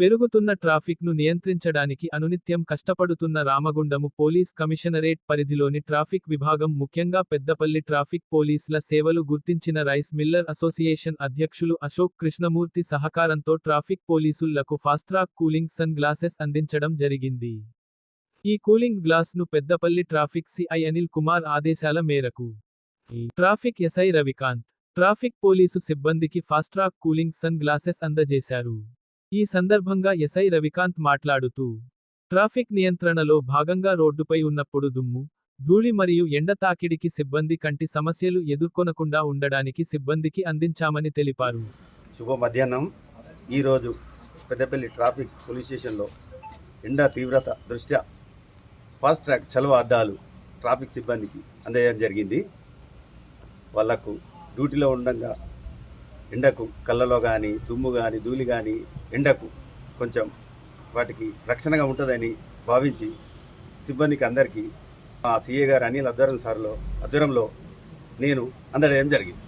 పెరుగుతున్న ట్రాఫిక్ను నియంత్రించడానికి అనునిత్యం కష్టపడుతున్న రామగుండము పోలీస్ కమిషనరేట్ పరిధిలోని ట్రాఫిక్ విభాగం ముఖ్యంగా పెద్దపల్లి ట్రాఫిక్ పోలీసుల సేవలు గుర్తించిన రైస్ మిల్లర్ అసోసియేషన్ అధ్యక్షులు అశోక్ కృష్ణమూర్తి సహకారంతో ట్రాఫిక్ పోలీసులకు ఫాస్ట్రాక్ కూలింగ్ సన్ గ్లాసెస్ అందించడం జరిగింది. ఈ కూలింగ్ గ్లాస్ను పెద్దపల్లి ట్రాఫిక్ సిఐ అనిల్ కుమార్ ఆదేశాల మేరకు. Traffic SI Ravikanth traffic police సిబ్బందికి ఫాస్ట్రాక్ కూలింగ్ సన్ గ్లాసెస్ అందజేశారు. ఈ సందర్భంగా ఎస్ఐ రవికాంత్ మాట్లాడుతూ ట్రాఫిక్ నియంత్రణలో భాగంగా రోడ్డుపై ఉన్నప్పుడు దుమ్ము ధూళి మరియు ఎండ తాకిడికి సిబ్బంది కంటి సమస్యలు ఎదుర్కొనకుండా ఉండడానికి సిబ్బందికి అందించామని తెలిపారు. శుభ మధ్యాహ్నం. ఈరోజు పెద్దపల్లి ట్రాఫిక్ పోలీస్ స్టేషన్లో ఎండ తీవ్రత దృష్ట్యా ఫాస్ట్ ట్రాక్ చలువ అద్దాలు ట్రాఫిక్ సిబ్బందికి అందజేయడం జరిగింది. వాళ్ళకు డ్యూటీలో ఉండగా ఎండకు కళ్ళలో కానీ దుమ్ము కానీ ధూళి కానీ ఎండకు కొంచెం వాటికి రక్షణగా ఉంటుందని భావించి సిబ్బందికి అందరికీ మా సీఏ గారు అనిల్ అధ్వర్యం సార్లో అధ్వర్యంలో నేను అందడం జరిగింది.